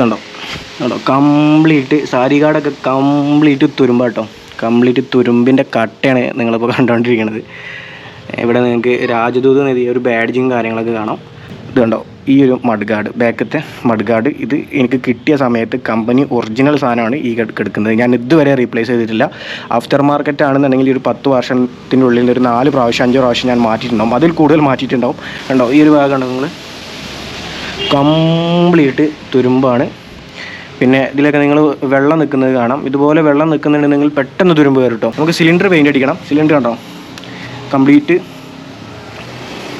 കണ്ടോ? കണ്ടോ? കംപ്ലീറ്റ് സാരി കാർഡൊക്കെ കംപ്ലീറ്റ് തുരുമ്പ കേട്ടോ കംപ്ലീറ്റ് തുരുമ്പിന്റെ കട്ടയാണ് നിങ്ങളിപ്പോൾ കണ്ടുകൊണ്ടിരിക്കുന്നത് ഇവിടെ നിങ്ങൾക്ക് രാജദൂത് നദി ഒരു ബാഡ്ജും കാര്യങ്ങളൊക്കെ കാണാം. ഇത് കണ്ടോ? ഈ ഒരു മഡ്ഗാർഡ്. ബാക്കത്തെ മഡ്ഗാർഡ്. ഇത് എനിക്ക് കിട്ടിയ സമയത്ത് കമ്പനി ഒറിജിനൽ സാധനമാണ് ഈ കിടക്കുന്നത്. ഞാൻ ഇതുവരെ റീപ്ലേസ് ചെയ്തിട്ടില്ല. ആഫ്റ്റർ മാർക്കറ്റ് ആണെന്നുണ്ടെങ്കിൽ ഒരു പത്ത് വർഷത്തിന്റെ ഉള്ളിൽ ഒരു നാല് പ്രാവശ്യം അഞ്ച് പ്രാവശ്യം ഞാൻ മാറ്റിയിട്ടുണ്ടാവും. അതിൽ കൂടുതൽ മാറ്റിയിട്ടുണ്ടാവും. കണ്ടോ? ഈ ഒരു ഭാഗം നിങ്ങൾ കംപ്ലീറ്റ് തുരുമ്പാണ്. പിന്നെ ഇതിലൊക്കെ നിങ്ങൾ വെള്ളം നിൽക്കുന്നത് കാണാം. ഇതുപോലെ വെള്ളം നിൽക്കുന്നുണ്ടെങ്കിൽ പെട്ടെന്ന് തുരുമ്പ് കയറും കേട്ടോ. നമുക്ക് സിലിണ്ടർ പെയിന്റ് അടിക്കണം. സിലിണ്ടർ കണ്ടോ? കംപ്ലീറ്റ്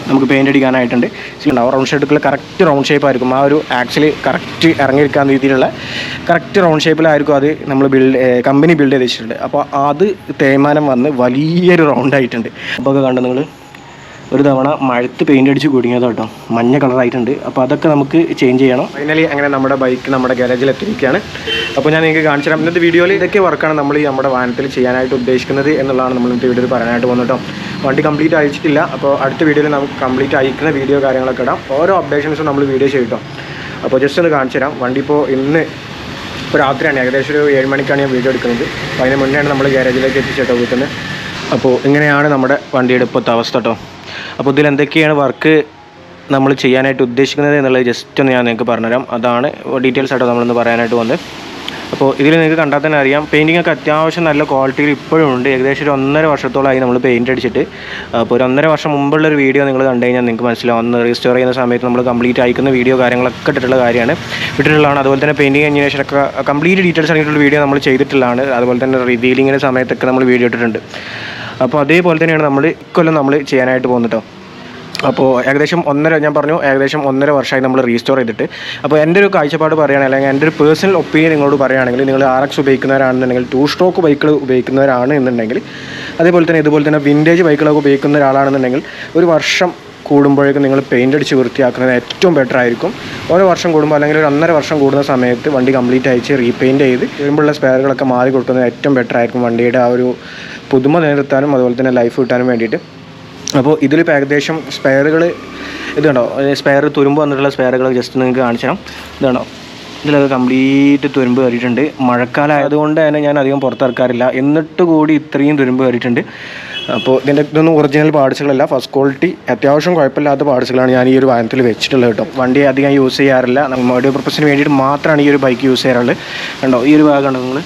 നമുക്ക് പെയിന്റ് അടിക്കാനായിട്ടുണ്ട്. ഉണ്ടാവും റൗണ്ട് ഷേപ്പിൽ കറക്റ്റ് റൗണ്ട് ഷേപ്പ് ആയിരിക്കും. ആ ഒരു ആക്ച്വലി കറക്റ്റ് ഇറങ്ങിയിരിക്കാൻ രീതിയിലുള്ള കറക്റ്റ് റൗണ്ട് ഷേപ്പിലായിരിക്കും അത് നമ്മൾ ബിൽഡ് കമ്പനി ബിൽഡ് ചെയ്ത് വെച്ചിട്ടുണ്ട് അപ്പോൾ അത് തേയ്മാനം വന്ന് വലിയൊരു റൗണ്ട് ആയിട്ടുണ്ട്. അപ്പോൾ ഒക്കെ കണ്ടോ നിങ്ങൾ ഒരു തവണ മഴത്ത് പെയിന്റ് അടിച്ച് കുടുങ്ങിയത് കേട്ടോ മഞ്ഞ കളറായിട്ടുണ്ട് അപ്പോൾ അതൊക്കെ നമുക്ക് ചേഞ്ച് ചെയ്യണം. ഫൈനലി അങ്ങനെ നമ്മുടെ ബൈക്ക് നമ്മുടെ ഗാരേജിൽ എത്തിയിരിക്കുകയാണ്. അപ്പോൾ ഞാൻ നിങ്ങൾക്ക് കാണിച്ചു തരാം. ഇന്നത്തെ വീഡിയോയിൽ ഇതൊക്കെ വർക്കാണ് നമ്മൾ ഈ നമ്മുടെ വാഹനത്തിൽ ചെയ്യാനായിട്ട് ഉദ്ദേശിക്കുന്നത് എന്നുള്ളതാണ് നമ്മൾ ഇന്നത്തെ വീഡിയോയിൽ പറയാനായിട്ട് പോകുന്നത് കേട്ടോ വണ്ടി കംപ്ലീറ്റ് അയച്ചിട്ടില്ല അപ്പോൾ അടുത്ത വീഡിയോയിൽ നമുക്ക് കംപ്ലീറ്റ് അയക്കുന്ന വീഡിയോ കാര്യങ്ങളൊക്കെ ഇടാം. ഓരോ അപ്ഡേഷൻസും നമ്മൾ വീഡിയോ ചെയ്യട്ടോ അപ്പോൾ ജസ്റ്റ് ഒന്ന് കാണിച്ചു തരാം. വണ്ടി ഇപ്പോൾ ഇന്ന് ഇപ്പോൾ രാത്രിയാണ്. ഏകദേശം ഒരു ഏഴ് മണിക്കാണ് ഞാൻ വീഡിയോ എടുക്കുന്നത്. അപ്പോൾ അതിന് മുന്നെയാണ് നമ്മൾ ഗാരേജിലേക്ക് എത്തിച്ചേട്ടോ വീട്ടിൽ നിന്ന് അപ്പോൾ ഇങ്ങനെയാണ് നമ്മുടെ വണ്ടിയുടെ ഇപ്പോഴത്തെ അവസ്ഥ കേട്ടോ അപ്പോൾ ഇതിൽ എന്തൊക്കെയാണ് വർക്ക് നമ്മൾ ചെയ്യാനായിട്ട് ഉദ്ദേശിക്കുന്നത് എന്നുള്ളത് ജസ്റ്റ് ഒന്ന് ഞാൻ നിങ്ങൾക്ക് പറഞ്ഞുതരാം. അതാണ് ഡീറ്റെയിൽസ് ആയിട്ട് നമ്മളൊന്ന് പറയാനായിട്ട് വന്നത് അപ്പോൾ ഇതിൽ നിങ്ങൾക്ക് കണ്ടാൽ തന്നെ അറിയാം പെയിന്റിംഗ് ഒക്കെ അത്യാവശ്യം നല്ല ക്വാളിറ്റിയിൽ ഇപ്പോഴും ഉണ്ട്. ഏകദേശം ഒരു ഒന്നര വർഷത്തോളമായി നമ്മൾ പെയിന്റ് അടിച്ചിട്ട്. അപ്പോൾ ഒരു ഒന്നര വർഷം മുമ്പുള്ള ഒരു വീഡിയോ നിങ്ങൾ കണ്ടു കഴിഞ്ഞാൽ നിങ്ങൾക്ക് മനസ്സിലാവും. അന്ന് റീസ്റ്റോർ ചെയ്യുന്ന സമയത്ത് നമ്മൾ കംപ്ലീറ്റ് അയക്കുന്ന വീഡിയോ കാര്യങ്ങളൊക്കെ ഇട്ടിട്ടുള്ള കാര്യമാണ്. ഇട്ടിട്ടുള്ളതാണ്. അതുപോലെ തന്നെ പെയിന്റിങ് ഒക്കെ കംപ്ലീറ്റ് ഡീറ്റെയിൽസ് അടങ്ങിയിട്ടുള്ള വീഡിയോ നമ്മൾ ചെയ്തിട്ടുള്ളതാണ്. അതുപോലെ തന്നെ റിവീലിങ്ങിന്റെ സമയത്തൊക്കെ നമ്മൾ വീഡിയോ ഇട്ടിട്ടുണ്ട്. അപ്പോൾ അതേപോലെ തന്നെയാണ് നമ്മൾ ഇക്കൊല്ലം നമ്മൾ ചെയ്യാനായിട്ട് പോകുന്നത് അപ്പോൾ ഏകദേശം ഒന്നര ഞാൻ പറഞ്ഞു ഏകദേശം ഒന്നര വർഷമായി നമ്മൾ റീസ്റ്റോർ ചെയ്തിട്ട്. അപ്പോൾ എന്റെ ഒരു കാഴ്ചപ്പാട് പറയുകയാണെങ്കിൽ അല്ലെങ്കിൽ എന്റെ ഒരു പേഴ്സണൽ ഒപ്പീനിയൻ നിങ്ങളോട് പറയുകയാണെങ്കിൽ നിങ്ങൾ ആർ എക്സ് ഉപയോഗിക്കുന്നവരാണെന്നുണ്ടെങ്കിൽ ടു സ്ട്രോക്ക് ബൈക്കുകൾ ഉപയോഗിക്കുന്നവരാണ് എന്നുണ്ടെങ്കിൽ അതേപോലെ തന്നെ ഇതുപോലെ തന്നെ വിന്റേജ് ബൈക്കുകളൊക്കെ ഉപയോഗിക്കുന്ന ഒരാളാണെന്നുണ്ടെങ്കിൽ ഒരു വർഷം കൂടുമ്പോഴേക്കും നിങ്ങൾ പെയിന്റ് അടിച്ച് വൃത്തിയാക്കുന്നത് ഏറ്റവും ബെറ്റർ ആയിരിക്കും. ഓരോ വർഷം കൂടുമ്പോൾ അല്ലെങ്കിൽ ഒരു ഒന്നര വർഷം കൂടുന്ന സമയത്ത് വണ്ടി കംപ്ലീറ്റ് അയച്ച് റീപെയിന്റ് ചെയ്ത് വരുമ്പോഴുള്ള സ്പെയറുകളൊക്കെ മാറി കൊടുക്കുന്നത് ഏറ്റവും ബെറ്റർ ആയിരിക്കും വണ്ടിയുടെ ആ ഒരു പുതുമ നിലനിർത്താനും അതുപോലെ തന്നെ ലൈഫ് കിട്ടാനും വേണ്ടിയിട്ട്. അപ്പോൾ ഇതിലിപ്പോൾ ഏകദേശം സ്പെയറുകൾ ഇതുണ്ടോ സ്പെയർ തുരുമ്പ് വന്നിട്ടുള്ള സ്പെയറുകൾ ജസ്റ്റ് നിങ്ങൾക്ക് കാണിച്ചു തരാം. ഇതാണോ ഇതിലൊക്കെ കംപ്ലീറ്റ് തുരുമ്പ് കയറിയിട്ടുണ്ട്. മഴക്കാലം ആയതുകൊണ്ട് തന്നെ ഞാൻ അധികം പുറത്തിറക്കാറില്ല. എന്നിട്ട് കൂടി ഇത്രയും തുരുമ്പ് കയറിയിട്ടുണ്ട്. അപ്പോൾ ഇതിന്റെ ഇതൊന്നും ഒറിജിനൽ പാർട്സുകളല്ല ഫസ്റ്റ് ക്വാളിറ്റി അത്യാവശ്യം കുഴപ്പമില്ലാത്ത പാർട്സുകളാണ് ഞാൻ ഈ ഒരു വാഹനത്തിൽ വെച്ചിട്ടുള്ളത് കേട്ടോ. വണ്ടി അധികം യൂസ് ചെയ്യാറില്ല. നമ്മുടെ പർപ്പസിന് വേണ്ടിയിട്ട് മാത്രമാണ് ഈ ഒരു ബൈക്ക് യൂസ് ചെയ്യാറുള്ളത്. കണ്ടോ ഈ ഒരു ഭാഗമാണ് നിങ്ങൾ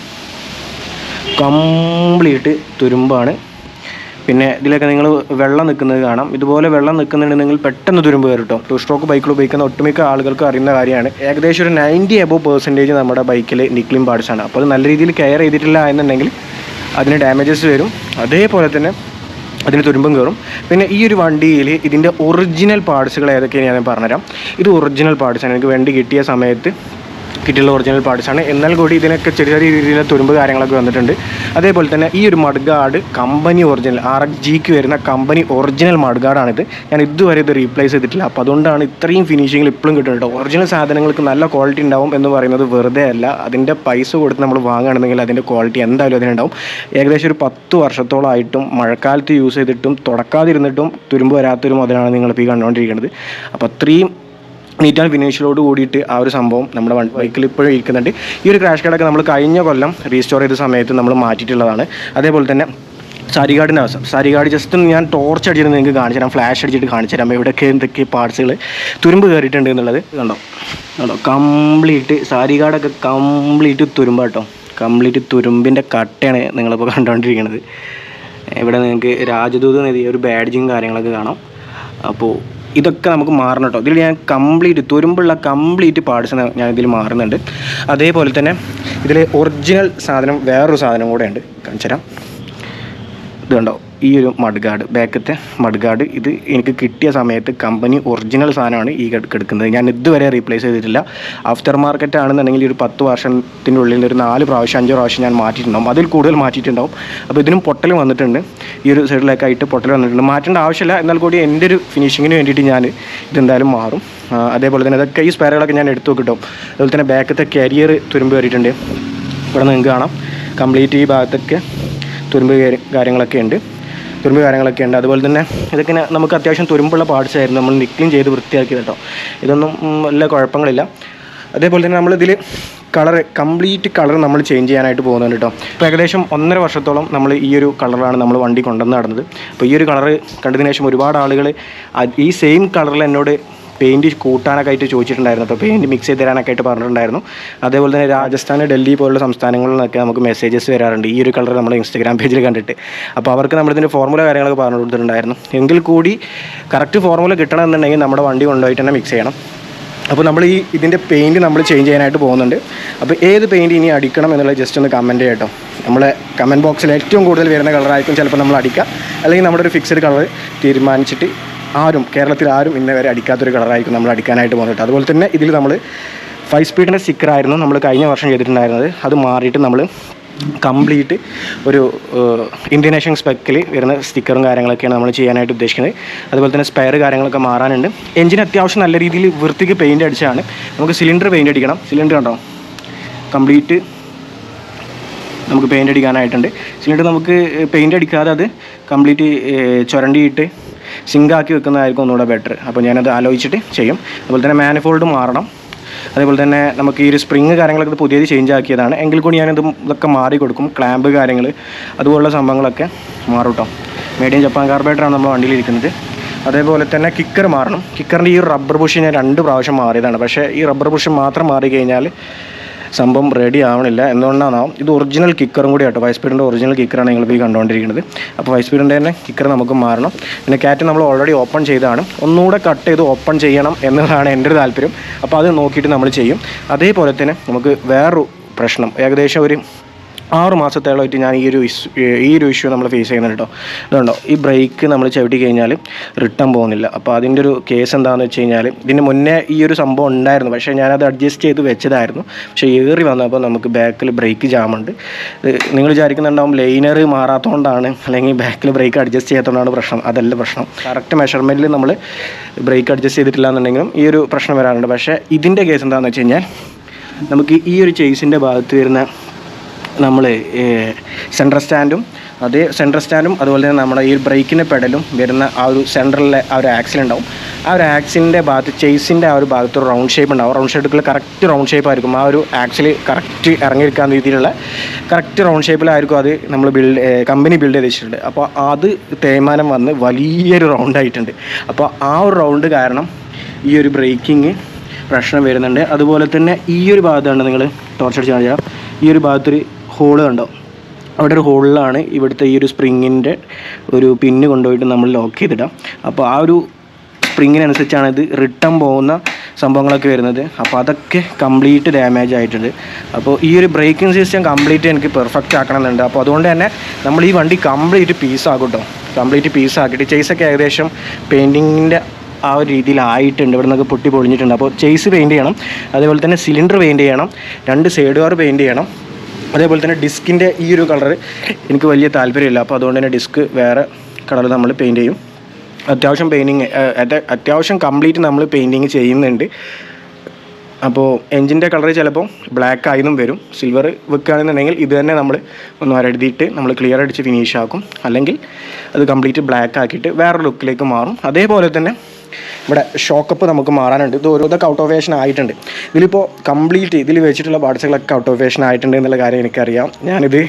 കംപ്ലീറ്റ് തുരുമ്പാണ്. പിന്നെ ഇതിലൊക്കെ നിങ്ങൾ വെള്ളം നിൽക്കുന്നത് കാണാം. ഇതുപോലെ വെള്ളം നിൽക്കുന്നുണ്ടെങ്കിൽ നിങ്ങൾ പെട്ടെന്ന് തുരുമ്പ് കയറും കേട്ടോ. ടു സ്ട്രോക്ക് ബൈക്കിൽ ഉപയോഗിക്കുന്ന ഒട്ടുമിക്ക ആളുകൾക്ക് അറിയുന്ന കാര്യമാണ്. ഏകദേശം ഒരു നയന്റി എബോ പെർസെന്റേജ് നമ്മുടെ ബൈക്കിൽ നിക്ലിം പാർട്സാണ് അപ്പോൾ അത് നല്ല രീതിയിൽ കെയർ ചെയ്തിട്ടില്ല എന്നുണ്ടെങ്കിൽ അതിന് ഡാമേജസ് വരും. അതേപോലെ തന്നെ അതിന് തുരുമ്പും കയറും പിന്നെ ഈ ഒരു വണ്ടിയിൽ ഇതിന്റെ ഒറിജിനൽ പാർട്സുകൾ ഏതൊക്കെയാണ് ഞാൻ പറഞ്ഞുതരാം. ഇത് ഒറിജിനൽ പാർട്സാണ് എനിക്ക് വണ്ടി കിട്ടിയ സമയത്ത് കിട്ടിയുള്ള ഒറിജിനൽ പാർട്സാണ്. എന്നാൽ കൂടി ഇതിനൊക്കെ ചെറിയ ചെറിയ രീതിയിലുള്ള തുരുമ്പ് കാര്യങ്ങളൊക്കെ വന്നിട്ടുണ്ട്. അതേപോലെ തന്നെ ഈ ഒരു mudguard company original R X ജിക്ക് വരുന്ന കമ്പനി ഒറിജിനൽ മഡ്ഗാർഡാണിത്. ഞാൻ ഇതുവരെ ഇത് റീപ്ലേസ് ചെയ്തിട്ടില്ല. അപ്പോൾ അതുകൊണ്ടാണ് ഇത്രയും ഫിനിഷിങ്ങിൽ ഇപ്പോഴും കിട്ടുന്നത് ഒറിജിനൽ സാധനങ്ങൾക്ക് നല്ല ക്വാളിറ്റി ഉണ്ടാവും എന്ന് പറയുന്നത് വെറുതെ അല്ല. അതിന്റെ പൈസ കൊടുത്ത് നമ്മൾ വാങ്ങുകയാണെന്നുണ്ടെങ്കിൽ അതിന്റെ ക്വാളിറ്റി എന്തായാലും അതിനുണ്ടാവും. ഏകദേശം ഒരു പത്ത് വർഷത്തോളമായിട്ടും മഴക്കാലത്ത് യൂസ് ചെയ്തിട്ടും തുടക്കാതിരുന്നിട്ടും തുരുമ്പ് വരാത്തൊരു മുതലാണ് നിങ്ങളിപ്പോൾ ഈ കണ്ടുകൊണ്ടിരിക്കുന്നത്. അപ്പോൾ അത്രയും നീറ്റ് ആൻഡ് ഫിനിഷിലോട് കൂടിയിട്ട് ആ ഒരു സംഭവം നമ്മുടെ ബൈക്കിൽ ഇപ്പോഴും ഇരിക്കുന്നുണ്ട്. ഈ ഒരു ക്രാഷ് കാർഡൊക്കെ നമ്മൾ കഴിഞ്ഞ കൊല്ലം റീസ്റ്റോർ ചെയ്ത സമയത്ത് നമ്മൾ മാറ്റിയിട്ടുള്ളതാണ്. അതേപോലെ തന്നെ സാരിഗാർഡിന്റെ അവസ്ഥ. സാരിഗാർഡ് ജസ്റ്റ് ഒന്ന് ഞാൻ ടോർച്ച് അടിച്ചിട്ട് നിങ്ങൾക്ക് കാണിച്ചു തരാം. ഫ്ലാഷ് അടിച്ചിട്ട് കാണിച്ചു തരാം. എവിടെയൊക്കെ എന്തൊക്കെ പാർട്സുകൾ തുരുമ്പ് കയറിയിട്ടുണ്ട് എന്നുള്ളത്. കണ്ടോ? കണ്ടോ? കംപ്ലീറ്റ് സാരിഗാർഡൊക്കെ കംപ്ലീറ്റ് തുരുമ്പ് കേട്ടോ. കംപ്ലീറ്റ് തുരുമ്പിന്റെ കട്ടയാണ് നിങ്ങളിപ്പോൾ കണ്ടുകൊണ്ടിരിക്കുന്നത്. ഇവിടെ നിങ്ങൾക്ക് രാജദൂത് നദി ഒരു ബാഡ്ജിങ് കാര്യങ്ങളൊക്കെ കാണാം. അപ്പോൾ ഇതൊക്കെ നമുക്ക് മാറണം കേട്ടോ ഇതിൽ ഞാൻ കംപ്ലീറ്റ് തുരുമ്പുള്ള കംപ്ലീറ്റ് പാർട്സ് ഞാൻ ഇതിൽ മാറുന്നുണ്ട്. അതേപോലെ തന്നെ ഇതിൽ ഒറിജിനൽ സാധനം വേറൊരു സാധനം കൂടെ ഉണ്ട്. കാണിച്ചു തരാം ഇത് കണ്ടോ? ഈ ഒരു മഡ്ഗാർഡ് ബാക്കത്തെ മഡ്ഗാർഡ് ഇത് എനിക്ക് കിട്ടിയ സമയത്ത് കമ്പനി ഒറിജിനൽ സാധനമാണ് ഈ കിടക്കുന്നത്. ഞാൻ ഇതുവരെ റീപ്ലേസ് ചെയ്തിട്ടില്ല. ആഫ്റ്റർ മാർക്കറ്റ് ആണെന്നുണ്ടെങ്കിൽ ഒരു പത്ത് വർഷത്തിന്റെ ഉള്ളിൽ ഒരു നാല് പ്രാവശ്യം അഞ്ച് പ്രാവശ്യം ഞാൻ മാറ്റിയിട്ടുണ്ടാവും. അതിൽ കൂടുതൽ മാറ്റിയിട്ടുണ്ടാവും. അപ്പോൾ ഇതിനും പൊട്ടൽ വന്നിട്ടുണ്ട്. ഈ ഒരു സൈഡിലൊക്കെ ആയിട്ട് പൊട്ടൽ വന്നിട്ടുണ്ട്. മാറ്റേണ്ട ആവശ്യമില്ല. എന്നാൽ കൂടി എന്റെ ഒരു ഫിനിഷിങ്ങിന് വേണ്ടിയിട്ട് ഞാൻ ഇതെന്തായാലും മാറും. അതേപോലെ തന്നെ അതൊക്കെ ഈ സ്പെയറുകളൊക്കെ ഞാൻ എടുത്തു കിട്ടും അതുപോലെ തന്നെ ബാക്കത്തെ കരിയർ തുരുമ്പ് കയറിയിട്ടുണ്ട് ഇവിടെ നിങ്ങൾക്ക് കാണാം. കംപ്ലീറ്റ് ഈ ഭാഗത്തൊക്കെ തുരുമ്പ് കാര്യങ്ങളൊക്കെ ഉണ്ട്. തുരുമ്പ് കാര്യങ്ങളൊക്കെ ഉണ്ട്. അതുപോലെ തന്നെ ഇതൊക്കെ നമുക്ക് അത്യാവശ്യം തുരുമ്പുള്ള പാർട്സ് ആയിരുന്നു. നമ്മൾ നിക്ലിൻ ചെയ്ത് വൃത്തിയാക്കി കേട്ടോ. ഇതൊന്നും വല്ല കുഴപ്പങ്ങളില്ല. അതേപോലെ തന്നെ നമ്മളിതിൽ കളർ കംപ്ലീറ്റ് കളർ നമ്മൾ ചേഞ്ച് ചെയ്യാനായിട്ട് പോകുന്നുണ്ട് കേട്ടോ. ഇപ്പോൾ ഏകദേശം ഒന്നര വർഷത്തോളം നമ്മൾ ഈ ഒരു കളറാണ് നമ്മൾ വണ്ടി കൊണ്ടുവന്ന് നടന്നത്. അപ്പോൾ ഈ ഒരു കളർ കണ്ടതിന് ശേഷം ഒരുപാട് ആളുകൾ ഈ സെയിം കളറിൽ എന്നോട് പെയിന്റ് കൂട്ടാനൊക്കെ ആയിട്ട് ചോദിച്ചിട്ടുണ്ടായിരുന്നു. അപ്പോൾ പെയിന്റ് മിക്സ് ചെയ്ത് തരാനൊക്കെ ആയിട്ട് പറഞ്ഞിട്ടുണ്ടായിരുന്നു. അതേപോലെ തന്നെ രാജസ്ഥാൻ ഡൽഹി പോലുള്ള സംസ്ഥാനങ്ങളിൽ നിന്നൊക്കെ നമുക്ക് മെസ്സേജസ് വരാറുണ്ട്. ഈ ഒരു കളർ നമ്മൾ ഇൻസ്റ്റാഗ്രാം പേജിൽ കണ്ടിട്ട്. അപ്പോൾ അവർക്ക് നമ്മളിതിന്റെ ഫോർമുല കാര്യങ്ങളൊക്കെ പറഞ്ഞു കൊടുത്തിട്ടുണ്ടായിരുന്നു. എങ്കിൽ കൂടി കറക്റ്റ് ഫോർമുല കിട്ടണമെന്നുണ്ടെങ്കിൽ നമ്മുടെ വണ്ടി കൊണ്ടുപോയിട്ട് തന്നെ മിക്സ് ചെയ്യണം. അപ്പോൾ നമ്മൾ ഈ ഇതിന്റെ പെയിന്റ് നമ്മൾ ചേഞ്ച് ചെയ്യാനായിട്ട് പോകുന്നുണ്ട്. അപ്പോൾ ഏത് പെയിന്റ് ഇനി അടിക്കണം എന്നുള്ളത് ജസ്റ്റ് ഒന്ന് കമന്റ് ചെയ്യട്ടോ. നമ്മളെ കമന്റ് ബോക്സിൽ ഏറ്റവും കൂടുതൽ വരുന്ന കളറായിരിക്കും ചിലപ്പോൾ നമ്മൾ അടിക്കുക. അല്ലെങ്കിൽ നമ്മുടെ ഒരു ഫിക്സഡ് കളർ തീരുമാനിച്ചിട്ട് ആരും കേരളത്തിൽ ആരും ഇന്നേ വരെ അടിക്കാത്തൊരു കളറായിരിക്കും നമ്മൾ അടിക്കാനായിട്ട് പോകുന്നത്. അതുപോലെ തന്നെ ഇതിൽ നമ്മൾ ഫൈവ് സ്പീഡിന്റെ സ്റ്റിക്കറായിരുന്നു നമ്മൾ കഴിഞ്ഞ വർഷം ചെയ്തിട്ടുണ്ടായിരുന്നത്. അത് മാറിയിട്ട് നമ്മൾ കംപ്ലീറ്റ് ഒരു ഇൻഡിനേഷൻ സ്പെക്കിൽ വരുന്ന സ്റ്റിക്കറും കാര്യങ്ങളൊക്കെയാണ് നമ്മൾ ചെയ്യാനായിട്ട് ഉദ്ദേശിക്കുന്നത്. അതുപോലെ തന്നെ സ്പെയർ കാര്യങ്ങളൊക്കെ മാറാനുണ്ട്. എഞ്ചിൻ അത്യാവശ്യം നല്ല രീതിയിൽ വൃത്തിക്ക് പെയിന്റ് അടിച്ചാണ്. നമുക്ക് സിലിണ്ടർ പെയിന്റ് അടിക്കണം. സിലിണ്ടർ കണ്ടോ? കംപ്ലീറ്റ് നമുക്ക് പെയിന്റ് അടിക്കാനായിട്ടുണ്ട്. സിലിണ്ടർ നമുക്ക് പെയിന്റ് അടിക്കാതെ അത് കംപ്ലീറ്റ് ചുരണ്ടിയിട്ട് സിങ്കാക്കി വെക്കുന്നതായിരിക്കും ഒന്നുകൂടെ ബെറ്റർ അപ്പോൾ ഞാനത് ആലോചിച്ചിട്ട് ചെയ്യും. അതുപോലെ തന്നെ മാനിഫോൾഡ് മാറണം. അതേപോലെ തന്നെ നമുക്ക് ഈ ഒരു സ്പ്രിങ് കാര്യങ്ങളൊക്കെ പുതിയത് ചേഞ്ച് ആക്കിയതാണ്. എങ്കിൽ കൂടി ഞാനിത് ഇതൊക്കെ മാറി കൊടുക്കും ക്ലാമ്പ് കാര്യങ്ങൾ അതുപോലുള്ള സംഭവങ്ങളൊക്കെ മാറും കേട്ടോ മീഡിയം ജപ്പാൻ കാർബേറ്ററാണ് നമ്മൾ വണ്ടിയിലിരിക്കുന്നത് അതേപോലെ തന്നെ കിക്കർ മാറണം. കിക്കറിന്റെ ഈ റബ്ബർ ബുഷ് ഞാൻ രണ്ട് പ്രാവശ്യം മാറിയതാണ്. പക്ഷേ ഈ റബ്ബർ ബുഷ് മാത്രം മാറി കഴിഞ്ഞാൽ സംഭവം റെഡി ആവണില്ല. എന്തുകൊണ്ടാണാവും ഇത് ഒറിജിനൽ കിക്കറും കൂടി ആട്ടോ വൈസ് സ്പീഡിന്റെ ഒറിജിനൽ കിക്കറാണ് നിങ്ങൾ ഈ കണ്ടുകൊണ്ടിരിക്കുന്നത് അപ്പോൾ വൈസ് സ്പീഡിന്റെ തന്നെ കിക്കർ നമുക്ക് മാറണം. പിന്നെ ക്യാറ്റ് നമ്മൾ ഓൾറെഡി ഓപ്പൺ ചെയ്താണ് ഒന്നുകൂടെ കട്ട് ചെയ്ത് ഓപ്പൺ ചെയ്യണം എന്നതാണ് എന്റെ ഒരു താല്പര്യം. അപ്പോൾ അത് നോക്കിയിട്ട് നമ്മൾ ചെയ്യും. അതേപോലെ തന്നെ നമുക്ക് വേറൊരു പ്രശ്നം. ഏകദേശം ഒരു ആറ് മാസത്തോളമായിട്ട് ഞാൻ ഈ ഒരു ഇഷ്യൂ ഈ ഒരു ഇഷ്യൂ നമ്മൾ ഫേസ് ചെയ്യുന്നുണ്ട് കേട്ടോ ഇതുണ്ടോ? ഈ ബ്രേക്ക് നമ്മൾ ചവിട്ടി കഴിഞ്ഞാൽ റിട്ടേൺ പോകുന്നില്ല. അപ്പോൾ അതിന്റെ ഒരു കേസ് എന്താണെന്ന് വെച്ച് കഴിഞ്ഞാൽ ഇതിന് മുന്നേ ഈ ഒരു സംഭവം ഉണ്ടായിരുന്നു. പക്ഷേ ഞാനത് അഡ്ജസ്റ്റ് ചെയ്ത് വെച്ചതായിരുന്നു. പക്ഷേ ഏറി വന്നപ്പോൾ നമുക്ക് ബാക്കിൽ ബ്രേക്ക് ജാമുണ്ട് നിങ്ങൾ വിചാരിക്കുന്നുണ്ടാവും ലൈനർ മാറാത്തതുകൊണ്ടാണ് അല്ലെങ്കിൽ ബാക്കിൽ ബ്രേക്ക് അഡ്ജസ്റ്റ് ചെയ്യാത്തതുകൊണ്ടാണ് പ്രശ്നം. അതല്ല പ്രശ്നം. കറക്റ്റ് മെഷർമെന്റിൽ നമ്മൾ ബ്രേക്ക് അഡ്ജസ്റ്റ് ചെയ്തിട്ടില്ല എന്നുണ്ടെങ്കിലും ഈ ഒരു പ്രശ്നം വരാറുണ്ട്. പക്ഷേ ഇതിന്റെ കേസ് എന്താണെന്ന് വെച്ച് കഴിഞ്ഞാൽ നമുക്ക് ഈ ഒരു ചേസിന്റെ ഭാഗത്ത് വരുന്ന നമ്മൾ സെൻട്രൽ സ്റ്റാൻഡും അതേ സെൻട്രൽ സ്റ്റാൻഡും അതുപോലെ തന്നെ നമ്മുടെ ഈ ബ്രേക്കിന്റെ പെഡലും വരുന്ന ആ ഒരു സെൻട്രലിലെ ആ ഒരു ആക്സിൽ ഉണ്ടാവും. ആ ഒരു ആക്സിലിന്റെ ഭാഗത്ത് ചേസിന്റെ ആ ഒരു ഭാഗത്ത് റൗണ്ട് ഷേപ്പ് ഉണ്ടാവും. റൗണ്ട് ഷേപ്പിൽ കറക്റ്റ് റൗണ്ട് ഷേപ്പ് ആയിരിക്കും. ആ ഒരു ആക്സിൽ കറക്റ്റ് ഇറങ്ങിയിരിക്കാൻ രീതിയിലുള്ള കറക്റ്റ് റൗണ്ട് ഷേപ്പിലായിരിക്കും അത് നമ്മൾ ബിൽഡ് കമ്പനി ബിൽഡ് ചെയ്ത് വെച്ചിട്ടുണ്ട് അപ്പോൾ അത് തേയ്മാനം വന്ന് വലിയൊരു റൗണ്ട് ആയിട്ടുണ്ട്. അപ്പോൾ ആ ഒരു റൗണ്ട് കാരണം ഈ ഒരു ബ്രേക്കിങ് പ്രശ്നം വരുന്നുണ്ട്. അതുപോലെ തന്നെ ഈ ഒരു ഭാഗത്താണ് നിങ്ങൾ ടോർച്ച് അടിച്ച് കാണിച്ചാൽ ഈ ഒരു ഭാഗത്തൊരു ഹോൾ കണ്ടോ? അവിടെ ഒരു ഹോളിലാണ് ഇവിടുത്തെ ഈ ഒരു സ്പ്രിങ്ങിന്റെ ഒരു പിന്ന് കൊണ്ടുപോയിട്ട് നമ്മൾ ലോക്ക് ചെയ്തിടാം അപ്പോൾ ആ ഒരു സ്പ്രിങ്ങിനനുസരിച്ചാണ് ഇത് റിട്ടേൺ പോകുന്ന സംഭവങ്ങളൊക്കെ വരുന്നത്. അപ്പോൾ അതൊക്കെ കംപ്ലീറ്റ് ഡാമേജ് ആയിട്ടുണ്ട്. അപ്പോൾ ഈ ഒരു ബ്രേക്കിംഗ് സിസ്റ്റം കംപ്ലീറ്റ് എനിക്ക് പെർഫെക്റ്റ് ആക്കണമെന്നുണ്ട്. അപ്പോൾ അതുകൊണ്ട് തന്നെ നമ്മൾ ഈ വണ്ടി കംപ്ലീറ്റ് പീസ് ആക്കും കേട്ടോ കംപ്ലീറ്റ് പീസ് ആക്കിയിട്ട് ചേസൊക്കെ ഏകദേശം പെയിന്റിങ്ങിന്റെ ആ ഒരു രീതിയിലായിട്ടുണ്ട്. ഇവിടെ നിന്നൊക്കെ പൊട്ടി പൊളിഞ്ഞിട്ടുണ്ട്. അപ്പോൾ ചെയ്സ് പെയിന്റ് ചെയ്യണം. അതേപോലെ തന്നെ സിലിണ്ടർ പെയിന്റ് ചെയ്യണം. രണ്ട് സൈഡ് കാർ പെയിന്റ് ചെയ്യണം. അതേപോലെ തന്നെ ഡിസ്കിന്റെ ഈ ഒരു കളർ എനിക്ക് വലിയ താല്പര്യമില്ല. അപ്പോൾ അതുകൊണ്ട് തന്നെ ഡിസ്ക് വേറെ കളർ നമ്മൾ പെയിന്റ് ചെയ്യും. അത്യാവശ്യം പെയിന്റിങ് അത്യാവശ്യം കംപ്ലീറ്റ് നമ്മൾ പെയിന്റിങ് ചെയ്യുന്നുണ്ട്. അപ്പോൾ എൻജിന്റെ കളർ ചിലപ്പോൾ ബ്ലാക്ക് ആയതും വരും. സിൽവർ വെക്കുകയാണെന്നുണ്ടെങ്കിൽ ഇത് തന്നെ നമ്മൾ ഒന്ന് വരഴുതിയിട്ട് നമ്മൾ ക്ലിയർ അടിച്ച് ഫിനിഷ് ആക്കും. അല്ലെങ്കിൽ അത് കംപ്ലീറ്റ് ബ്ലാക്ക് ആക്കിയിട്ട് വേറെ ലുക്കിലേക്ക് മാറും. അതേപോലെ തന്നെ ഇവിടെ ഷോക്കപ്പ് നമുക്ക് മാറാനുണ്ട്. ഇത് ഓരോ ഇതൊക്കെ ഔട്ട് ഓഫ് ഫേഷൻ ആയിട്ടുണ്ട്. ഇതിലിപ്പോൾ കംപ്ലീറ്റ് ഇതിൽ വെച്ചിട്ടുള്ള പാർട്സുകളൊക്കെ ഔട്ട് ഓഫ് ഫേഷൻ ആയിട്ടുണ്ട് എന്നുള്ള കാര്യം എനിക്കറിയാം. ഞാനിത്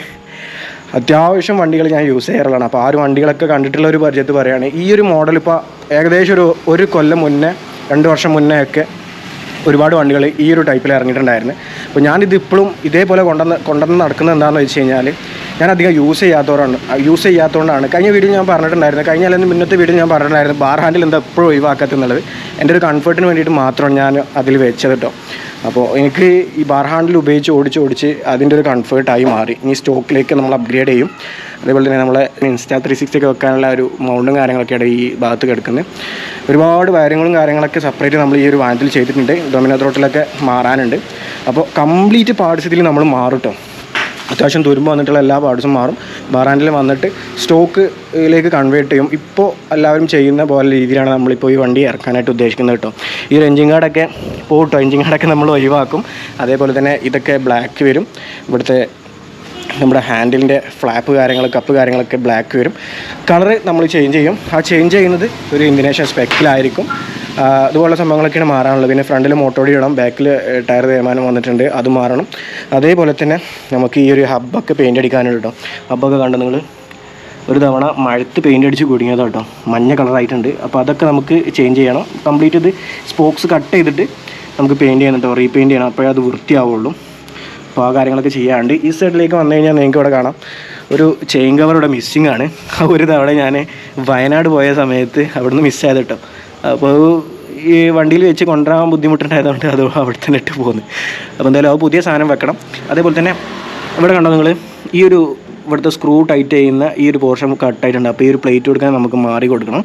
അത്യാവശ്യം വണ്ടികൾ ഞാൻ യൂസ് ചെയ്യാറുള്ളതാണ്. അപ്പോൾ ആ ഒരു വണ്ടികളൊക്കെ കണ്ടിട്ടുള്ള ഒരു പരിചയത്ത് പറയുകയാണ്. ഈ ഒരു മോഡൽ ഇപ്പോൾ ഏകദേശം ഒരു ഒരു കൊല്ലം മുന്നേ രണ്ട് വർഷം മുന്നേ ഒക്കെ ഒരുപാട് വണ്ടികൾ ഈ ഒരു ടൈപ്പിൽ ഇറങ്ങിയിട്ടുണ്ടായിരുന്നു. അപ്പോൾ ഞാനിത് ഇപ്പോഴും ഇതേപോലെ കൊണ്ടുവന്ന് കൊണ്ടുവന്ന് നടക്കുന്നത് എന്താണെന്ന് വെച്ച് കഴിഞ്ഞാൽ ഞാൻ അധികം യൂസ് ചെയ്യാത്തവരാണ് യൂസ് ചെയ്യാത്തതുകൊണ്ടാണ്. കഴിഞ്ഞ വീഡിയോ ഞാൻ പറഞ്ഞിട്ടുണ്ടായിരുന്നു കഴിഞ്ഞ അല്ലെങ്കിൽ മുന്നത്തെ വീഡിയോ ഞാൻ പറഞ്ഞിട്ടുണ്ടായിരുന്നു ബാർ ഹാൻഡിൽ എന്താ എപ്പോഴും ഒഴിവാക്കത്തുന്നുള്ളത് എന്റെ ഒരു കംഫർട്ടിന് വേണ്ടിയിട്ട് മാത്രമാണ് ഞാൻ അതിൽ വെച്ചത് കേട്ടോ അപ്പോൾ എനിക്ക് ഈ ബാർ ഹാൻഡിൽ ഉപയോഗിച്ച് ഓടിച്ച് ഓടിച്ച് അതിന്റെ ഒരു കംഫർട്ടായി മാറി. ഇനി സ്റ്റോക്കിലേക്ക് നമ്മൾ അപ്ഗ്രേഡ് ചെയ്യും. അതേപോലെ തന്നെ നമ്മളെ ഇൻസ്റ്റാ ത്രീ സിക്സ്റ്റി ഒക്കെ വെക്കാനുള്ള ഒരു മൗണ്ടും കാര്യങ്ങളൊക്കെയാണ് ഈ ഭാഗത്ത് കിടക്കുന്നത്. ഒരുപാട് വയറിങ്ങളും കാര്യങ്ങളൊക്കെ സെപ്പറേറ്റ് നമ്മൾ ഈ ഒരു വാനത്തിൽ ചെയ്തിട്ടുണ്ട്. ഡൊമിനോ ത്രോട്ടിലൊക്കെ മാറാനുണ്ട്. അപ്പോൾ കംപ്ലീറ്റ് പാർട്സ് ഇതിൽ നമ്മൾ മാറും കേട്ടോ അത്യാവശ്യം തുരുമ്പ് വന്നിട്ടുള്ള എല്ലാ പാർട്സും മാറും. ബാറാൻഡിൽ വന്നിട്ട് സ്റ്റോക്കിലേക്ക് കൺവേർട്ട് ചെയ്യും. ഇപ്പോൾ എല്ലാവരും ചെയ്യുന്ന പോലെ രീതിയിലാണ് നമ്മളിപ്പോൾ ഈ വണ്ടി ഇറക്കാനായിട്ട് ഉദ്ദേശിക്കുന്നത് കേട്ടോ. ഈ എഞ്ചിൻ കാർഡൊക്കെ പോട്ടോ? എഞ്ചിൻ കാർഡൊക്കെ നമ്മൾ ഒഴിവാക്കും. അതേപോലെ തന്നെ ഇതൊക്കെ ബ്ലാക്ക് വരും. ഇവിടുത്തെ നമ്മുടെ ഹാൻഡിലിന്റെ ഫ്ലാപ്പ് കാര്യങ്ങൾ കപ്പ് കാര്യങ്ങളൊക്കെ ബ്ലാക്ക് വരും. കളർ നമ്മൾ ചേഞ്ച് ചെയ്യും. ആ ചേഞ്ച് ചെയ്യുന്നത് ഒരു ഇൻഡിനേഷൻ സ്പെക്കിലായിരിക്കും അതുപോലുള്ള സംഭവങ്ങളൊക്കെയാണ് മാറാനുള്ളത്. പിന്നെ ഫ്രണ്ടിൽ മോട്ടോടി ഇടണം ബാക്കിൽ ടയർ തേയ്മാനം വന്നിട്ടുണ്ട് അത് മാറണം. അതേപോലെ തന്നെ നമുക്ക് ഈ ഒരു ഹബ്ബൊക്കെ പെയിന്റ് അടിക്കാനുണ്ട് കേട്ടോ. ഹബ്ബൊക്കെ കണ്ടു നിങ്ങൾ ഒരു തവണ മഴത്ത് പെയിന്റ് അടിച്ച് കുടുങ്ങിയത് കേട്ടോ. മഞ്ഞ കളറായിട്ടുണ്ട് അപ്പോൾ അതൊക്കെ നമുക്ക് ചേഞ്ച് ചെയ്യണം. കംപ്ലീറ്റ് ഇത് സ്പോക്സ് കട്ട് ചെയ്തിട്ട് നമുക്ക് പെയിന്റ് ചെയ്യണം കേട്ടോ. റീപെയിന്റ് ചെയ്യണം. അപ്പോഴേ അത് വൃത്തിയാവുള്ളൂ. അപ്പോൾ ആ കാര്യങ്ങളൊക്കെ ചെയ്യാണ്ട് ഈ സൈഡിലേക്ക് വന്നു കഴിഞ്ഞാൽ നിങ്ങൾക്ക് ഇവിടെ കാണാം. ഒരു ചെയിൻ കവർ ഇവിടെ മിസ്സിങ് ആണ്. ഒരു തവണ ഞാൻ വയനാട് പോയ സമയത്ത് അവിടുന്ന് മിസ്സായത് കേട്ടോ അപ്പോൾ ഈ വണ്ടിയിൽ വെച്ച് കൊണ്ടുവരാൻ ബുദ്ധിമുട്ടുണ്ടായതുകൊണ്ട് അത് അവിടെ തന്നെ ഇട്ട് പോകുന്നു അപ്പോൾ എന്തായാലും ആ പുതിയ സാധനം വെക്കണം. അതേപോലെ തന്നെ ഇവിടെ കണ്ടോ നിങ്ങൾ ഈ ഒരു ഇവിടുത്തെ സ്ക്രൂ ടൈറ്റ് ചെയ്യുന്ന ഈ ഒരു പോർഷൻ കട്ടായിട്ടുണ്ട് അപ്പോൾ ഈ ഒരു പ്ലേറ്റ് കൊടുക്കാൻ നമുക്ക് മാറി കൊടുക്കണം.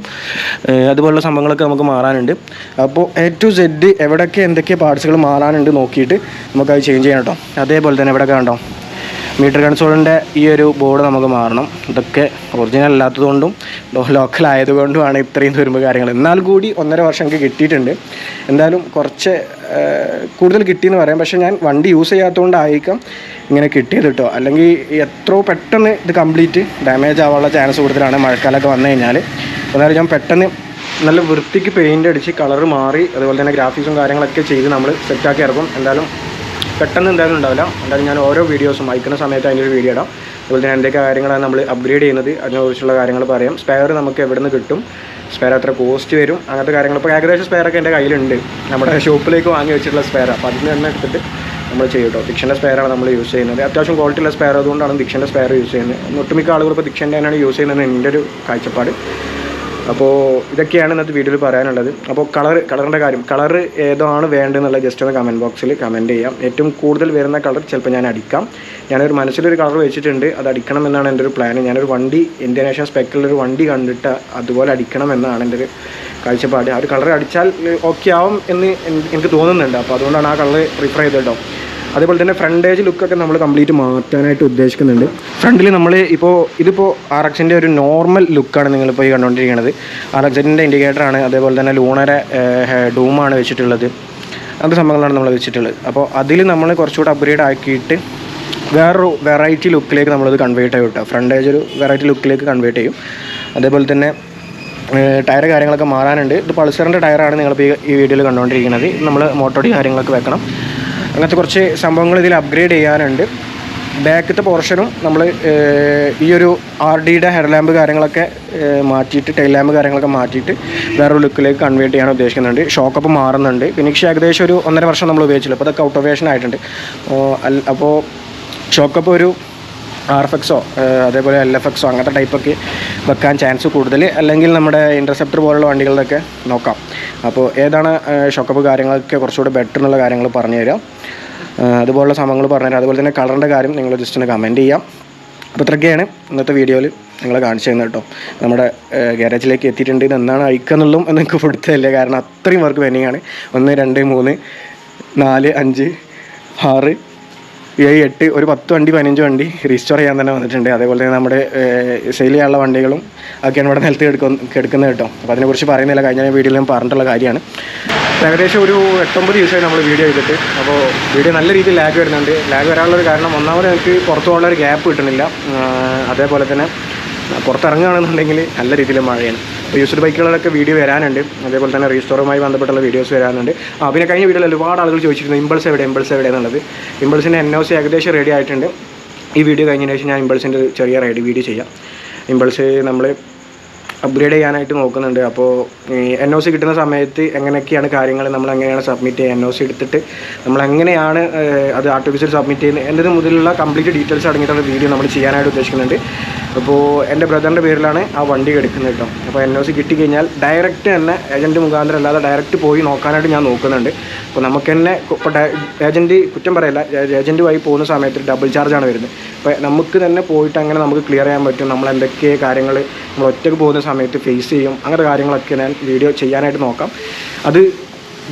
അതുപോലുള്ള സംഭവങ്ങളൊക്കെ നമുക്ക് മാറാനുണ്ട്. അപ്പോൾ എ ടു സെഡ് എവിടെയൊക്കെ എന്തൊക്കെ പാർട്സുകൾ മാറാനുണ്ട് നോക്കിയിട്ട് നമുക്കത് ചേഞ്ച് ചെയ്യണം കേട്ടോ. അതേപോലെ തന്നെ ഇവിടെ കണ്ടോ മീറ്റർ കൺസോളിന്റെ ഈ ഒരു ബോർഡ് നമുക്ക് മാറണം. ഇതൊക്കെ ഒറിജിനൽ അല്ലാത്തതുകൊണ്ടും ലോക്കൽ ആയതുകൊണ്ടുമാണ് ഇത്രയും തുരുമ്പ് കാര്യങ്ങൾ. എന്നാൽ കൂടി ഒന്നര വർഷം എനിക്ക് കിട്ടിയിട്ടുണ്ട്. എന്തായാലും കുറച്ച് കൂടുതൽ കിട്ടിയെന്ന് പറയാം. പക്ഷേ ഞാൻ വണ്ടി യൂസ് ചെയ്യാത്തതുകൊണ്ടായിരിക്കാം ഇങ്ങനെ കിട്ടിയത് കേട്ടോ. അല്ലെങ്കിൽ എത്രയോ പെട്ടെന്ന് ഇത് കംപ്ലീറ്റ് ഡാമേജ് ആവാനുള്ള ചാൻസ് കൂടുതലാണ് മഴക്കാലമൊക്കെ വന്നു കഴിഞ്ഞാൽ എന്നാലും ഞാൻ പെട്ടെന്ന് നല്ല വൃത്തിക്ക് പെയിന്റ് അടിച്ച് കളർ മാറി അതുപോലെ തന്നെ ഗ്രാഫിക്സും കാര്യങ്ങളൊക്കെ ചെയ്ത് നമ്മൾ സെറ്റാക്കി ഇറക്കും. എന്തായാലും പെട്ടെന്ന് എന്തായാലും ഉണ്ടാവില്ല. എന്തായാലും ഞാൻ ഓരോ വീഡിയോസും അയക്കുന്ന സമയത്ത് അതിന്റെ ഒരു വീഡിയോ ഇടാം. അതുപോലെ തന്നെ എന്തൊക്കെ കാര്യങ്ങളാണ് നമ്മൾ അപ്ഗ്രേഡ് ചെയ്യുന്നത് അതിനെക്കുറിച്ചുള്ള കാര്യങ്ങൾ പറയാം. സ്പെയർ നമുക്ക് എവിടെ നിന്ന് കിട്ടും? സ്പെയർ എത്ര കോസ്റ്റ് വരും? അങ്ങനത്തെ കാര്യങ്ങൾ. ഇപ്പോൾ ഏകദേശം സ്പെയറൊക്കെ എന്റെ കയ്യിലുണ്ട്. നമ്മുടെ ഷോപ്പിലേക്ക് വാങ്ങി വെച്ചിട്ടുള്ള സ്പെയർ അപ്പോൾ അതിൽ തന്നെ എടുത്തിട്ട് നമ്മൾ ചെയ്യും കേട്ടോ. ദിക്ഷന്റെ സ്പെയറാണ് നമ്മൾ യൂസ് ചെയ്യുന്നത്. അത്യാവശ്യം ക്വാളിറ്റി ഉള്ള സ്പെയർ അതുകൊണ്ടാണ് ദിക്ഷന്റെ സ്പെയർ യൂസ് ചെയ്യുന്നത്. ഒട്ടുമിക്ക ആളുകൾ ഇപ്പോൾ ദിക്ഷന്റെ തന്നെയാണ് യൂസ് ചെയ്യുന്നത്. എന്റെ ഒരു കാഴ്ചപ്പാട്. അപ്പോൾ ഇതൊക്കെയാണ് ഇന്നത്തെ വീഡിയോയിൽ പറയാനുള്ളത്. അപ്പോൾ കളർ കളറിന്റെ കാര്യം കളർ ഏതാണ് വേണ്ടതെന്നുള്ള ജസ്റ്റ് ഒന്ന് കമന്റ് ബോക്സിൽ കമന്റ് ചെയ്യാം. ഏറ്റവും കൂടുതൽ വരുന്ന കളർ ചിലപ്പോൾ ഞാൻ അടിക്കാം. ഞാനൊരു മനസ്സിലൊരു കളർ വെച്ചിട്ടുണ്ട് അത് അടിക്കണം എന്നാണ് എന്റെ ഒരു പ്ലാൻ ഞാനൊരു വണ്ടി ഇന്ത്യൻ നേഷൻ സ്പെക്കിലൊരു വണ്ടി കണ്ടിട്ട് അതുപോലെ അടിക്കണം എന്നാണ് എന്റെ ഒരു കാഴ്ചപ്പാട്. ആ ഒരു കളർ അടിച്ചാൽ ഓക്കെ ആവും എന്ന് എനിക്ക് തോന്നുന്നുണ്ട്. അപ്പോൾ അതുകൊണ്ടാണ് ആ കളർ പ്രിഫർ ചെയ്തത് കേട്ടോ അതേപോലെ തന്നെ ഫ്രണ്ടേജ് ലുക്കൊക്കെ നമ്മൾ കംപ്ലീറ്റ് മാറ്റാനായിട്ട് ഉദ്ദേശിക്കുന്നുണ്ട്. ഫ്രണ്ടിൽ നമ്മൾ ഇപ്പോൾ ഇതിപ്പോൾ ആർ എക്സിന്റെ ഒരു നോർമൽ ലുക്കാണ് നിങ്ങളിപ്പോൾ ഈ കണ്ടുകൊണ്ടിരിക്കുന്നത് ആർ എക്സിന്റെ ഇൻഡിക്കേറ്ററാണ് അതേപോലെ തന്നെ ലൂണറെ ഡൂമാണ് വെച്ചിട്ടുള്ളത്. അങ്ങനത്തെ സംഭവങ്ങളാണ് നമ്മൾ വെച്ചിട്ടുള്ളത്. അപ്പോൾ അതിൽ നമ്മൾ കുറച്ചുകൂടെ അപ്ഗ്രേഡ് ആക്കിയിട്ട് വേറൊരു വെറൈറ്റി ലുക്കിലേക്ക് നമ്മളത് കൺവേർട്ട് ചെയ്യും കേട്ടോ. ഫ്രണ്ടേജ് ഒരു വെറൈറ്റി ലുക്കിലേക്ക് കൺവേർട്ട് ചെയ്യും. അതേപോലെ തന്നെ ടയർ കാര്യങ്ങളൊക്കെ മാറാനുണ്ട്. ഇത് പൾസറിന്റെ ടയറാണ് നിങ്ങളിപ്പോൾ ഈ- വീഡിയോയിൽ കണ്ടുകൊണ്ടിരിക്കുന്നത് നമ്മൾ മോട്ടോടി കാര്യങ്ങളൊക്കെ വെക്കണം. അങ്ങനത്തെ കുറച്ച് സംഭവങ്ങൾ ഇതിൽ അപ്ഗ്രേഡ് ചെയ്യാനുണ്ട്. ബാക്കത്തെ പോർഷനും നമ്മൾ ഈ ഒരു ആർ ഡിയുടെ ഹെഡ് ലാമ്പ് കാര്യങ്ങളൊക്കെ മാറ്റിയിട്ട് ടൈൽ ലാമ്പ് കാര്യങ്ങളൊക്കെ മാറ്റിയിട്ട് വേറൊരു ലുക്കിലേക്ക് കൺവേർട്ട് ചെയ്യാൻ ഉദ്ദേശിക്കുന്നുണ്ട്. ഷോക്കപ്പ് മാറുന്നുണ്ട്. ഫിനിക്സ് ഏകദേശം ഒരു ഒന്നര വർഷം നമ്മൾ ഉപയോഗിച്ചില്ല. അപ്പോൾ അതൊക്കെ ഔട്ട് ഓഫ് ഫേഷൻ ആയിട്ടുണ്ട്. അപ്പോൾ ഷോക്കപ്പ് ഒരു ആർ എഫ് എക്സോ അതേപോലെ എൽ എഫ് എക്സോ അങ്ങനത്തെ ടൈപ്പൊക്കെ വെക്കാൻ ചാൻസ് കൂടുതൽ. അല്ലെങ്കിൽ നമ്മുടെ ഇന്റർസെപ്റ്റർ പോലുള്ള വണ്ടികളിലൊക്കെ നോക്കാം. അപ്പോൾ ഏതാണ് ഷോക്കപ്പ് കാര്യങ്ങളൊക്കെ കുറച്ചുകൂടെ ബെറ്റർ എന്നുള്ള കാര്യങ്ങൾ പറഞ്ഞു തരാം. അതുപോലുള്ള സംഭവങ്ങൾ പറഞ്ഞുതരാം അതുപോലെ തന്നെ കളറിന്റെ കാര്യം നിങ്ങൾ ജസ്റ്റ് ഒന്ന് കമന്റ് ചെയ്യാം. അപ്പോൾ ഇത്രയൊക്കെയാണ് ഇന്നത്തെ വീഡിയോയിൽ നിങ്ങളെ കാണിച്ചു തരുന്നത് കേട്ടോ. നമ്മുടെ ഗാരേജിലേക്ക് എത്തിയിട്ടുണ്ട്. ഇത് എന്നാണ് അയക്കുന്നുള്ളൂ എന്ന് നിങ്ങൾക്ക് കൊടുത്തതല്ലേ കാരണം അത്രയും വർക്ക് പെൻഡിങ് ആണ്. ഒന്ന് രണ്ട് മൂന്ന് നാല് അഞ്ച് ആറ് ഏഴ് എട്ട് ഒരു പത്ത് വണ്ടി പതിനഞ്ച് വണ്ടി റീസ്റ്റോർ ചെയ്യാൻ തന്നെ വന്നിട്ടുണ്ട്. അതേപോലെ തന്നെ നമ്മുടെ ശൈലിയുള്ള വണ്ടികളും ഒക്കെയാണ് ഇവിടെ നിലത്ത് എടുക്കുന്ന എടുക്കുന്നത് കേട്ടോ. അപ്പോൾ അതിനെക്കുറിച്ച് പറയുന്നില്ല. കഴിഞ്ഞ വീഡിയോയിൽ ഞാൻ പറഞ്ഞിട്ടുള്ള കാര്യമാണ്. ഏകദേശം ഒരു എട്ടൊമ്പത് ദിവസമായി നമ്മൾ വീഡിയോ ചെയ്തിട്ട്. അപ്പോൾ വീഡിയോ നല്ല രീതിയിൽ ലാഗ് വരുന്നുണ്ട്. ലാഗ് വരാനുള്ളൊരു കാരണം ഒന്നാമത് എനിക്ക് പുറത്തു പോകാനുള്ളൊരു ഗ്യാപ്പ് കിട്ടുന്നില്ല. അതേപോലെ തന്നെ പുറത്തിറങ്ങുകയാണെന്നുണ്ടെങ്കിൽ നല്ല രീതിയിൽ മഴയാണ്. യൂസ്ഡ് ബൈക്കുകളൊക്കെ വീഡിയോ വരാനുണ്ട്. അതേപോലെ തന്നെ റീസ്റ്റോറുമായി ബന്ധപ്പെട്ടുള്ള വീഡിയോസ് വരാനുണ്ട്. ആ പിന്നെ കഴിഞ്ഞ വീഡിയോയിൽ ഒരുപാട് ആളുകൾ ചോദിച്ചിരുന്നു ഇമ്പൾസ് എവിടെ ഇമ്പൾസ് എവിടെ എന്നുള്ളത്. ഇമ്പൾസിന്റെ എൻ ഒ സി ഏകദേശം റെഡി ആയിട്ടുണ്ട്. ഈ വീഡിയോ കഴിഞ്ഞതിന് ശേഷം ഞാൻ ഇമ്പൾസിന്റെ ചെറിയ റൈഡ് വീഡിയോ ചെയ്യാം. ഇമ്പൾസ് നമ്മൾ അപ്ഗ്രേഡ് ചെയ്യാനായിട്ട് നോക്കുന്നുണ്ട്. അപ്പോൾ എൻ ഒ സി കിട്ടുന്ന സമയത്ത് എങ്ങനെയൊക്കെയാണ് കാര്യങ്ങൾ നമ്മൾ എങ്ങനെയാണ് സബ്മിറ്റ് ചെയ്യുക? എൻ ഒ സി എടുത്തിട്ട് നമ്മൾ എങ്ങനെയാണ് അത് ആർട്ടിഫിഷ്യൽ സബ്മിറ്റ് ചെയ്യുന്നത്? എന്റെ മുതലുള്ള കംപ്ലീറ്റ് ഡീറ്റെയിൽസ് അടങ്ങിയിട്ടുള്ള വീഡിയോ നമ്മൾ ചെയ്യാനായിട്ട് ഉദ്ദേശിക്കുന്നുണ്ട്. അപ്പോൾ എന്റെ ബ്രദറിന്റെ പേരിലാണ് ആ വണ്ടി എടുക്കുന്നത് കേട്ടോ. അപ്പോൾ എൻ ഒ സി കിട്ടിക്കഴിഞ്ഞാൽ ഡയറക്റ്റ് തന്നെ ഏജന്റ് മുഖാന്തരം അല്ലാതെ ഡയറക്റ്റ് പോയി നോക്കാനായിട്ട് ഞാൻ നോക്കുന്നുണ്ട്. അപ്പോൾ നമുക്ക് തന്നെ ഇപ്പോൾ ഏജന്റ് കുറ്റം പറയില്ല ഏജന്റ് വഴി പോകുന്ന സമയത്ത് ഡബിൾ ചാർജാണ് വരുന്നത്. അപ്പോൾ നമുക്ക് തന്നെ പോയിട്ട് അങ്ങനെ നമുക്ക് ക്ലിയർ ചെയ്യാൻ പറ്റും. നമ്മൾ എന്തൊക്കെ കാര്യങ്ങൾ നമ്മൾ ഒറ്റയ്ക്ക് പോകുന്ന സമയത്ത് ഫേസ് ചെയ്യും. അങ്ങനത്തെ കാര്യങ്ങളൊക്കെ ഞാൻ വീഡിയോ ചെയ്യാനായിട്ട് നോക്കാം. അത്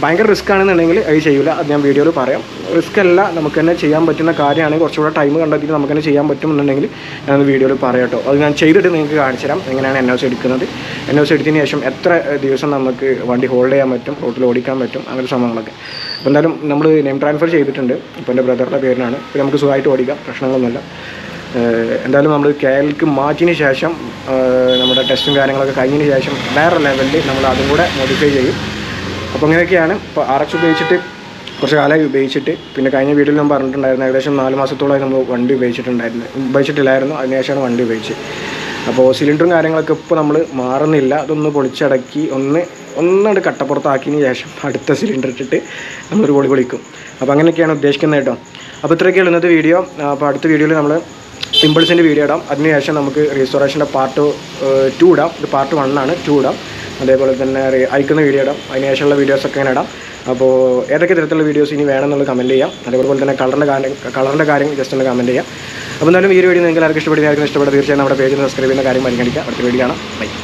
ഭയങ്കര റിസ്ക് ആണെന്നുണ്ടെങ്കിൽ അത് ചെയ്യില്ല അത് ഞാൻ വീഡിയോയിൽ പറയാം. റിസ്ക് അല്ല നമുക്ക് തന്നെ ചെയ്യാൻ പറ്റുന്ന കാര്യമാണ്. കുറച്ചുകൂടെ ടൈം കണ്ടെത്തിയിട്ട് നമുക്ക് തന്നെ ചെയ്യാൻ പറ്റുമെന്നുണ്ടെങ്കിൽ ഞാൻ വീഡിയോയിൽ പറയാം കേട്ടോ അത് ഞാൻ ചെയ്തിട്ട് നിങ്ങൾക്ക് കാണിച്ചു തരാം. എങ്ങനെയാണ് എൻ എടുക്കുന്നത്. എൻ എടുത്തതിന് ശേഷം എത്ര ദിവസം നമുക്ക് വണ്ടി ഹോൾഡ് ചെയ്യാൻ പറ്റും റോട്ടിൽ ഓടിക്കാൻ പറ്റും അങ്ങനെ സംഭവങ്ങളൊക്കെ. അപ്പോൾ എന്തായാലും നമ്മൾ നെയിം ട്രാൻസ്ഫർ ചെയ്തിട്ടുണ്ട്. ഇപ്പോൾ എന്റെ ബ്രദറുടെ പേരിനാണ് പിന്നെ നമുക്ക് സുഖമായിട്ട് ഓടിക്കാം പ്രശ്നങ്ങളൊന്നുമില്ല. എന്തായാലും നമ്മൾ കേൾക്ക് മാറ്റിയതിന് ശേഷം നമ്മുടെ ടെസ്റ്റും കാര്യങ്ങളൊക്കെ കഴിഞ്ഞതിന് ശേഷം വേറെ ലെവലിൽ നമ്മൾ അതും കൂടെ മോഡിഫൈ ചെയ്യും. അപ്പോൾ അങ്ങനെയൊക്കെയാണ് ഇപ്പോൾ ആർ എക്സ് ഉപയോഗിച്ചിട്ട് കുറച്ച് കാലമായി ഉപയോഗിച്ചിട്ട്. പിന്നെ കഴിഞ്ഞ വീട്ടിൽ ഞാൻ പറഞ്ഞിട്ടുണ്ടായിരുന്നു ഏകദേശം നാല് മാസത്തോളമായി നമ്മൾ വണ്ടി ഉപയോഗിച്ചിട്ടുണ്ടായിരുന്നു ഉപയോഗിച്ചിട്ടില്ലായിരുന്നു. അതിനുശേഷമാണ് വണ്ടി ഉപയോഗിച്ച് അപ്പോൾ സിലിണ്ടറും കാര്യങ്ങളൊക്കെ ഇപ്പോൾ നമ്മൾ മാറുന്നില്ല. അതൊന്ന് പൊളിച്ചടക്കി ഒന്ന് ഒന്നട് കട്ടപ്പുറത്താക്കിയതിന് ശേഷം അടുത്ത സിലിണ്ടർ ഇട്ടിട്ട് നമ്മളൊരു പൊളി പൊളിക്കും. അപ്പോൾ അങ്ങനെയൊക്കെയാണ് ഉദ്ദേശിക്കുന്നത് കേട്ടോ. അപ്പോൾ ഇത്രയൊക്കെയാണ് ഇന്നത്തെ വീഡിയോ. അപ്പോൾ അടുത്ത വീഡിയോയിൽ നമ്മൾ ഇമ്പൾസിന്റെ വീഡിയോ ഇടാം. അതിനുശേഷം നമുക്ക് റീസ്റ്റോറേഷന്റെ പാർട്ട് ടു ഇടാം. ഇത് പാർട്ട് വണ്ണാണ് ടു ഇടാം. അതേപോലെ തന്നെ അയക്കുന്ന വീഡിയോ ഇടാം. അതിന് ശേഷമുള്ള വീഡിയോസൊക്കെ ഇങ്ങനെ ഇടാം. അപ്പോൾ ഏതൊക്കെ തരത്തിലുള്ള വീഡിയോസ് ഇനി വേണമെന്നുള്ളത് കമന്റ് ചെയ്യാം. അതേപോലെ തന്നെ കളറിന്റെ കാര്യം കളറിന്റെ കാര്യം ജസ്റ്റ് ഒന്ന് കമന്റ് ചെയ്യാം. അപ്പോൾ എന്തായാലും ഈ വീഡിയോ നിങ്ങൾക്ക് എല്ലാവർക്കും ഇഷ്ടപ്പെടുന്ന ഇഷ്ടപ്പെടുക തീർച്ചയായും നമ്മുടെ പേജിൽ സബ്സ്ക്രൈബ് ചെയ്യുന്ന കാര്യം പരിഗണിക്കുക. അടുത്ത വീഡിയോ കാണാം. ബൈ